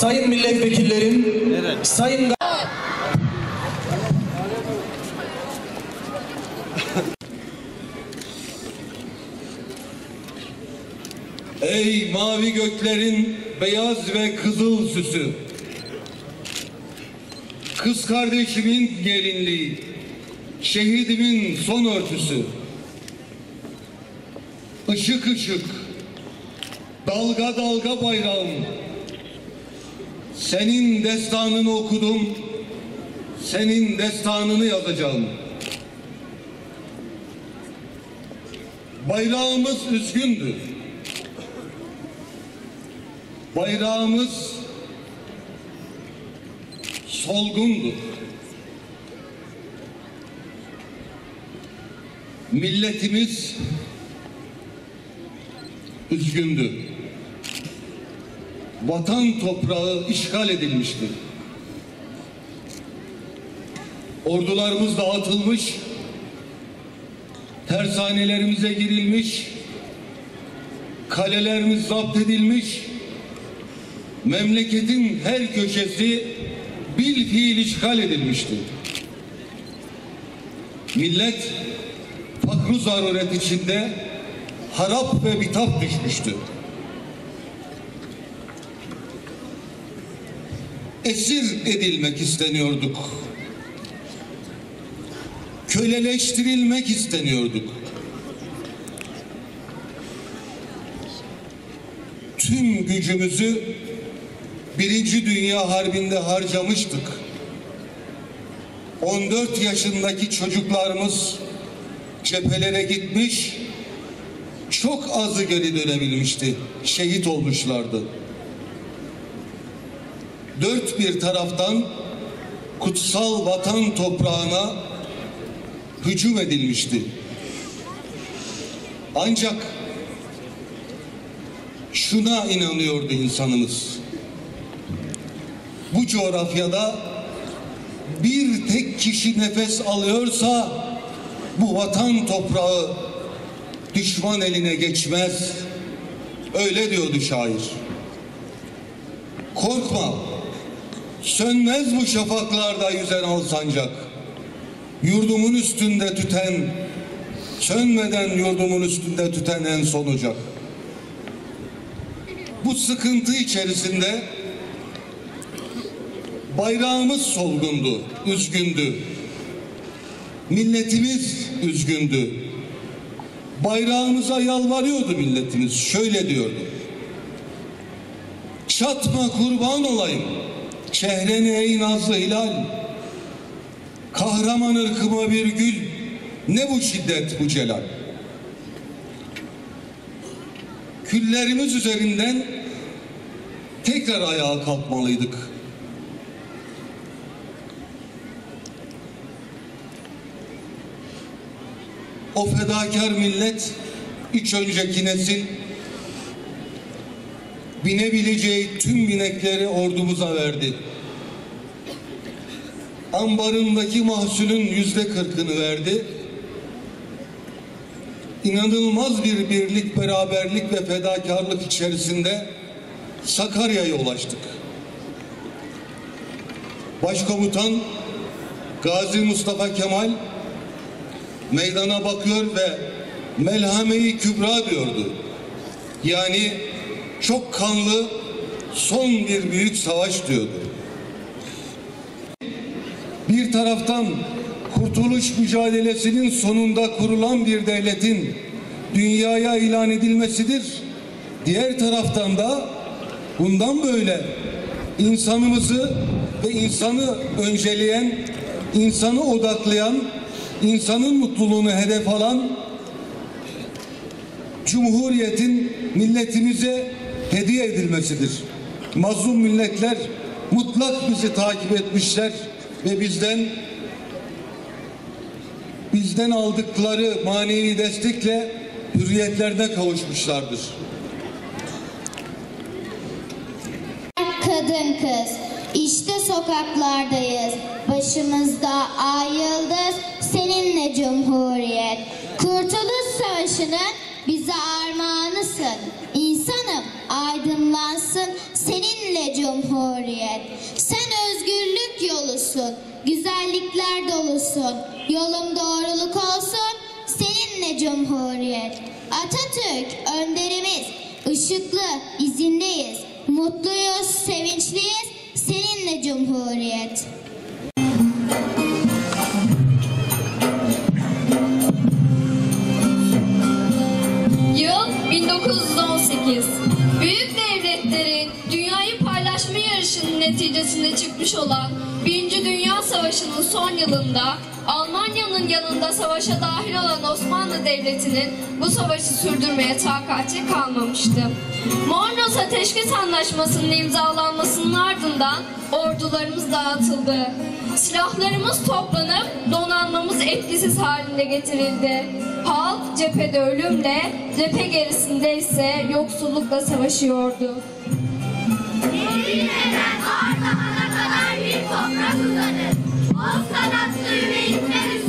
Sayın Milletvekillerim, Sayın Ey mavi göklerin beyaz ve kızıl süsü. Kız kardeşimin gelinliği. Şehidimin son örtüsü. Işık ışık. Dalga dalga bayrağım. Senin destanını okudum. Senin destanını yazacağım. Bayrağımız üzgündü. Bayrağımız solgundu. Milletimiz üzgündü. Vatan toprağı işgal edilmişti. Ordularımız dağıtılmış, tersanelerimize girilmiş, kalelerimiz zapt edilmiş, memleketin her köşesi bil fiil işgal edilmişti. Millet fakru zaruret içinde harap ve bitap düşmüştü. Esir edilmek isteniyorduk. Köleleştirilmek isteniyorduk. Tüm gücümüzü Birinci Dünya Harbi'nde harcamıştık. 14 yaşındaki çocuklarımız cephelere gitmiş, çok azı geri dönebilmişti. Şehit olmuşlardı. Dört bir taraftan kutsal vatan toprağına hücum edilmişti. Ancak şuna inanıyordu insanımız. Bu coğrafyada bir tek kişi nefes alıyorsa bu vatan toprağı düşman eline geçmez. Öyle diyordu şair. Korkma. Sönmez bu şafaklarda yüzen al sancak. Yurdumun üstünde tüten, sönmeden yurdumun üstünde tüten en son ocak. Bu sıkıntı içerisinde bayrağımız solgundu, üzgündü. Milletimiz üzgündü. Bayrağımıza yalvarıyordu milletimiz. Şöyle diyordu. Çatma kurban olayım. Çehreni ey nazlı hilal. Kahraman ırkıma bir gül. Ne bu şiddet bu celal. Küllerimiz üzerinden tekrar ayağa kalkmalıydık. O fedakar millet, üç önceki nesil binebileceği tüm binekleri ordumuza verdi. Ambarındaki mahsulün yüzde kırkını verdi. İnanılmaz bir birlik, beraberlik ve fedakarlık içerisinde Sakarya'ya ulaştık. Başkomutan Gazi Mustafa Kemal meydana bakıyor ve melhameyi kübra diyordu. Yani çok kanlı son bir büyük savaş diyordu. Bir taraftan kurtuluş mücadelesinin sonunda kurulan bir devletin dünyaya ilan edilmesidir. Diğer taraftan da bundan böyle insanımızı ve insanı önceleyen, insanı odaklayan, insanın mutluluğunu hedef alan Cumhuriyetin milletimize hediye edilmesidir. Mazlum milletler mutlak bizi takip etmişler ve bizden bizden aldıkları manevi destekle hürriyetlerine kavuşmuşlardır. Kadın kız, işte sokaklardayız. Başımızda ay yıldız, seninle cumhuriyet. Kurtuluş Savaşı'nın bize armağanısın. Aydınlansın seninle cumhuriyet. Sen özgürlük yolusun, güzellikler dolusun. Yolum doğruluk olsun seninle cumhuriyet. Atatürk önderimiz, ışıklı izindeyiz. Mutluyuz, sevinçliyiz seninle cumhuriyet. Neticesinde çıkmış olan Birinci Dünya Savaşı'nın son yılında Almanya'nın yanında savaşa dahil olan Osmanlı Devleti'nin bu savaşı sürdürmeye takati kalmamıştı. Mondros Ateşkes Anlaşması'nın imzalanmasının ardından ordularımız dağıtıldı. Silahlarımız toplanıp donanmamız etkisiz halinde getirildi. Halk cephede ölümle, cephe gerisinde ise yoksullukla savaşıyordu. Toprak uzanır. O sanatlı yürekler üstünden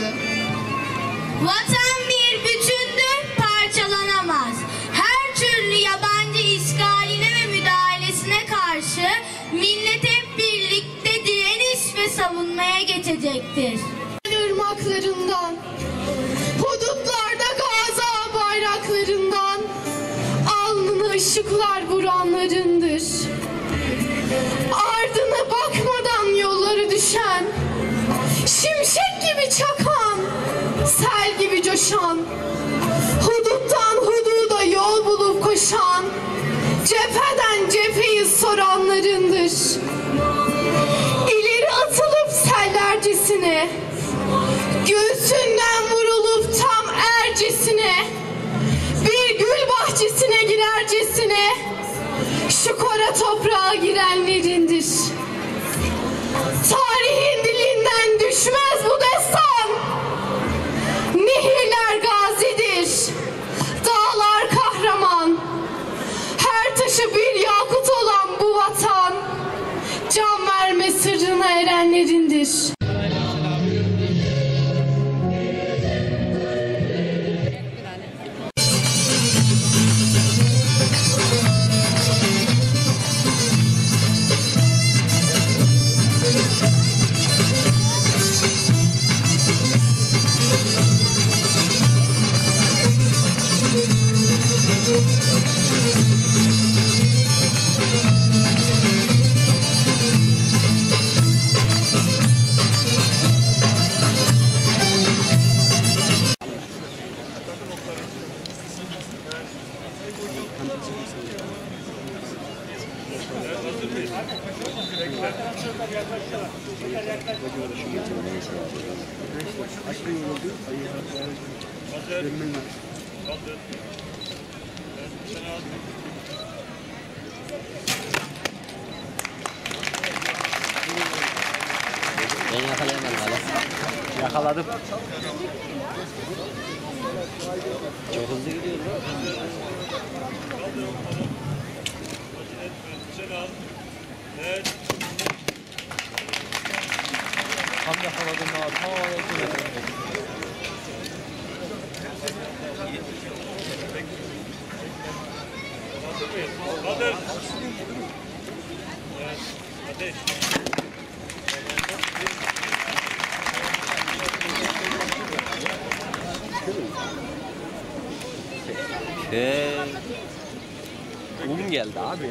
taşıdı. Vatan bir bütündür, parçalanamaz. Her türlü yabancı işgaline ve müdahalesine karşı millet hep birlikte direniş ve savunmaya geçecektir. ırmaklarından, hudutlarda Gaza bayraklarından, alnına ışıklar vuranlarındır. Ardına düşen, şimşek gibi çakan, sel gibi coşan, huduttan hududa yol bulup koşan, cepheden cepheyi soranlarındır. İleri atılıp sellercesine, Göğsünden vurulup tam ercesine Bir gül bahçesine girercesine Şu kara toprağa girenlerindir dilinden düşmez bu destan. Nehirler gazidir. Dağlar kahraman. Her taşı bir yakut olan bu vatan Can verme sırrına erenlerindir Tam yakaladım abi. Tam yakaladım. Şey... Um geldi abi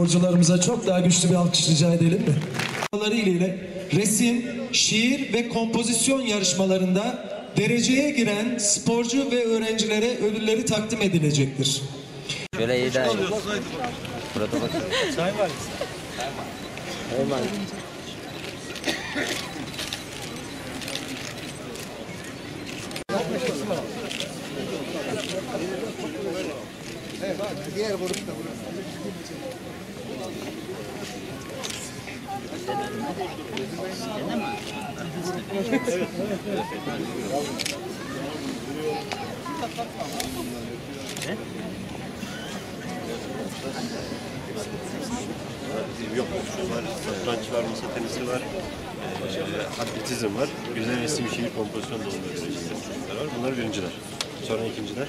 Sporcularımıza çok daha güçlü bir alkış rica edelim mi? ile resim, şiir ve kompozisyon yarışmalarında dereceye giren sporcu ve öğrencilere ödülleri takdim edilecektir. Şöyle iyi daha iyi. Protokol. Sayın Valim. Olmaz. Yok, şu var, satranç var, masa tenisi var, eee atletizm var, güzel resim şiir kompozisyon dalında dereceli çocuklar var. Bunlar birinciler. Sonra ikinciler.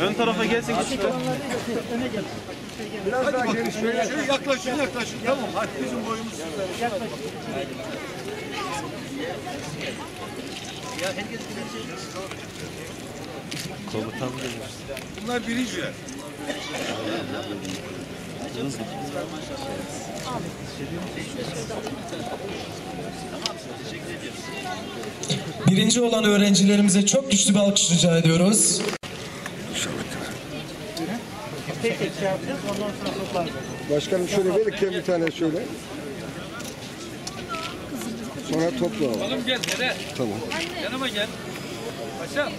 Ön tarafa gelsin küçükler. Yaklaşın yaklaşın. Tamam hadi bizim boyumuz Komutan benim. Bunlar birinciler. Birinci olan öğrencilerimize çok güçlü bir alkış rica ediyoruz. Tek tek şey yapacağız. Ondan sonra toplarız. Başkanım şöyle verirken bir tane şöyle. Sonra topla. Oğlum gel gel. Tamam. Yanıma gel. Paşam.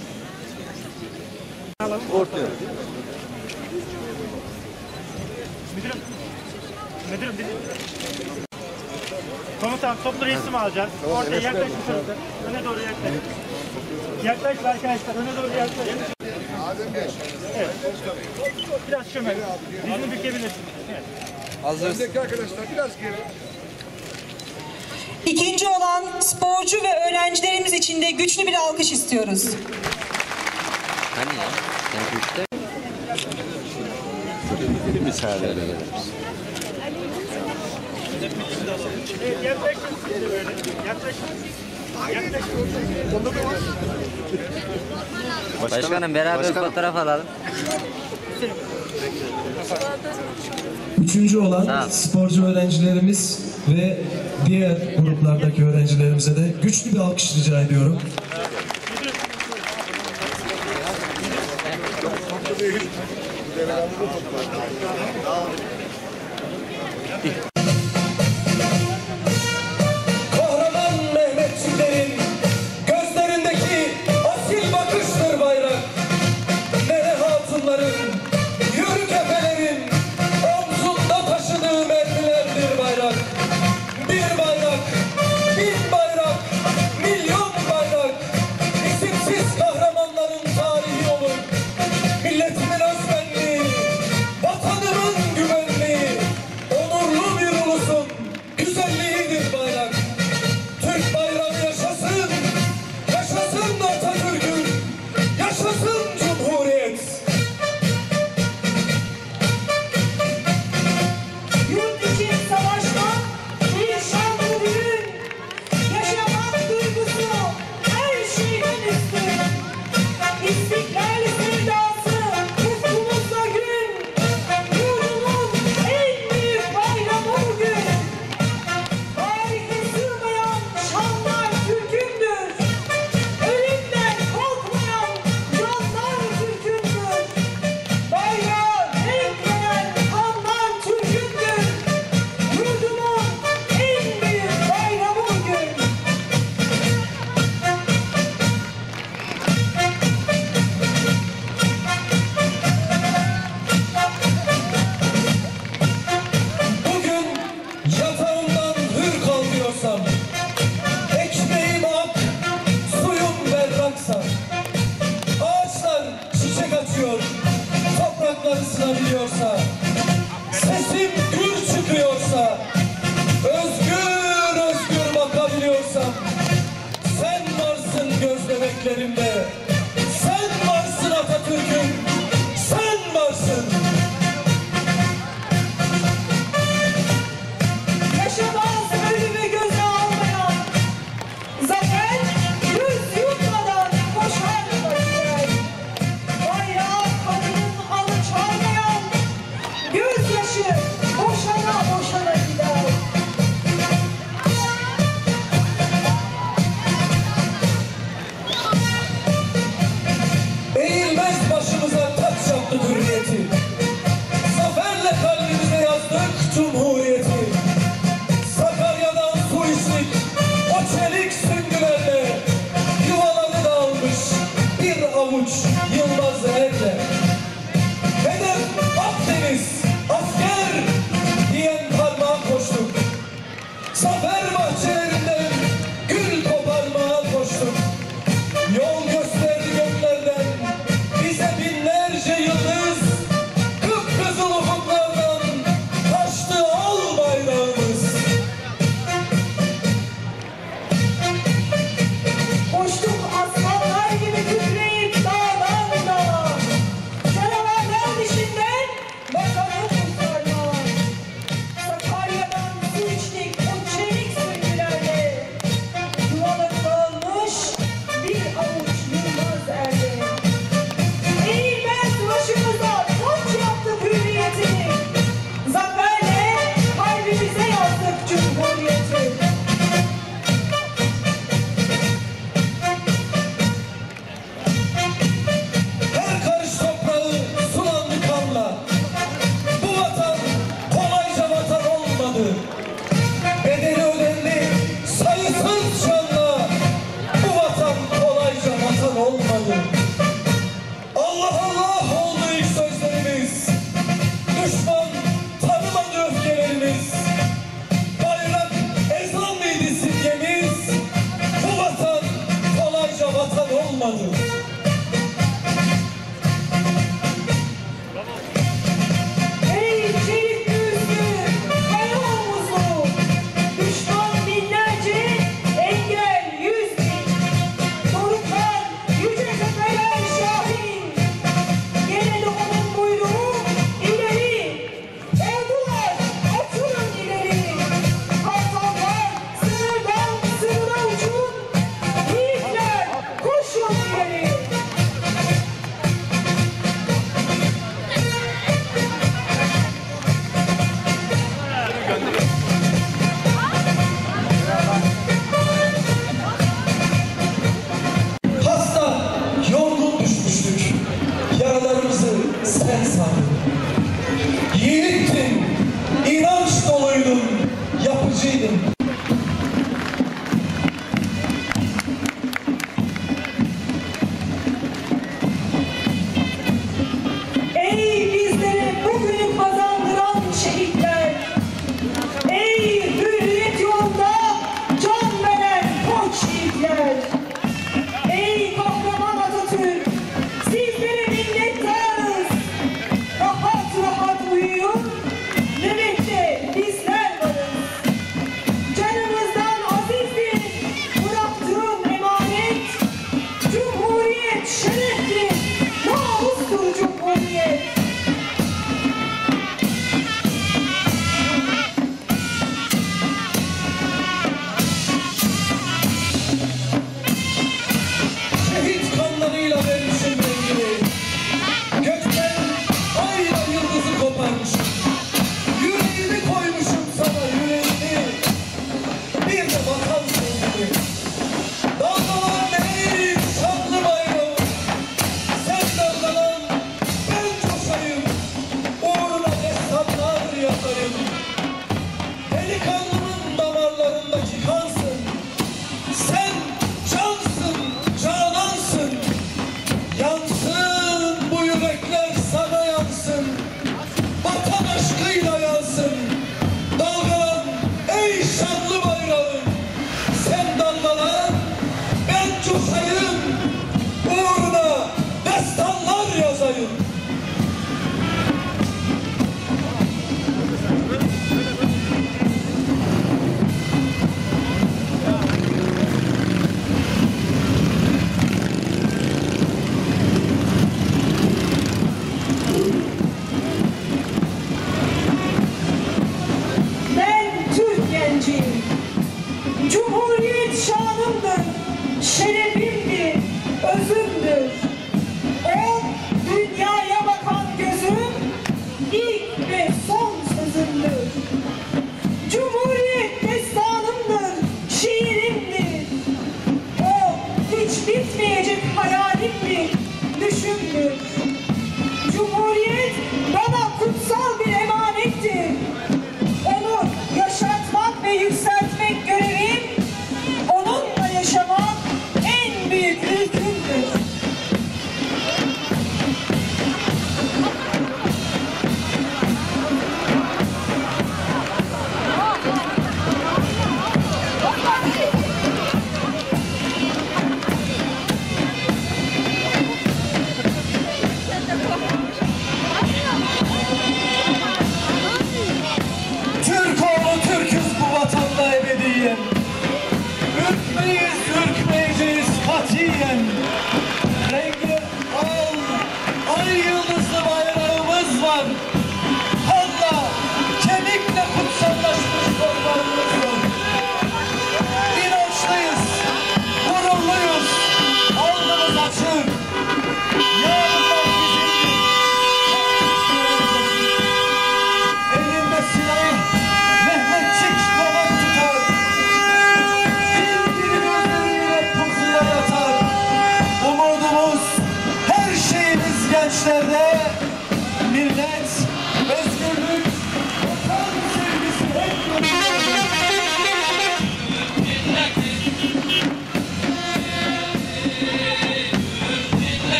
Ortaya. Müdürüm. Müdürüm dedi. Komutan toplu resim alacağız. Ortaya yaklaşın çocuklar. Öne doğru yaklaşın. Yaklaşın arkadaşlar. Öne doğru yaklaşın. Evet. Biraz şöyle. Dizini bükebilirsiniz. Evet. Öndeki arkadaşlar biraz geri. İkinci olan sporcu ve öğrencilerimiz için de güçlü bir alkış istiyoruz. Hani ya? Sen üçte Geliriz. Yaklaşın. Yaklaşın. Yaklaşın. Başkanım beraber fotoğraf alalım. Üçüncü olan sporcu öğrencilerimiz ve diğer gruplardaki öğrencilerimize de güçlü bir alkış rica ediyorum. 何?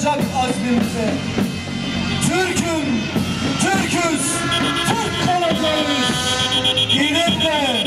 Şaşacak azmimize. Türk'üm, Türk'üz, Türk kalacağız. İlimle,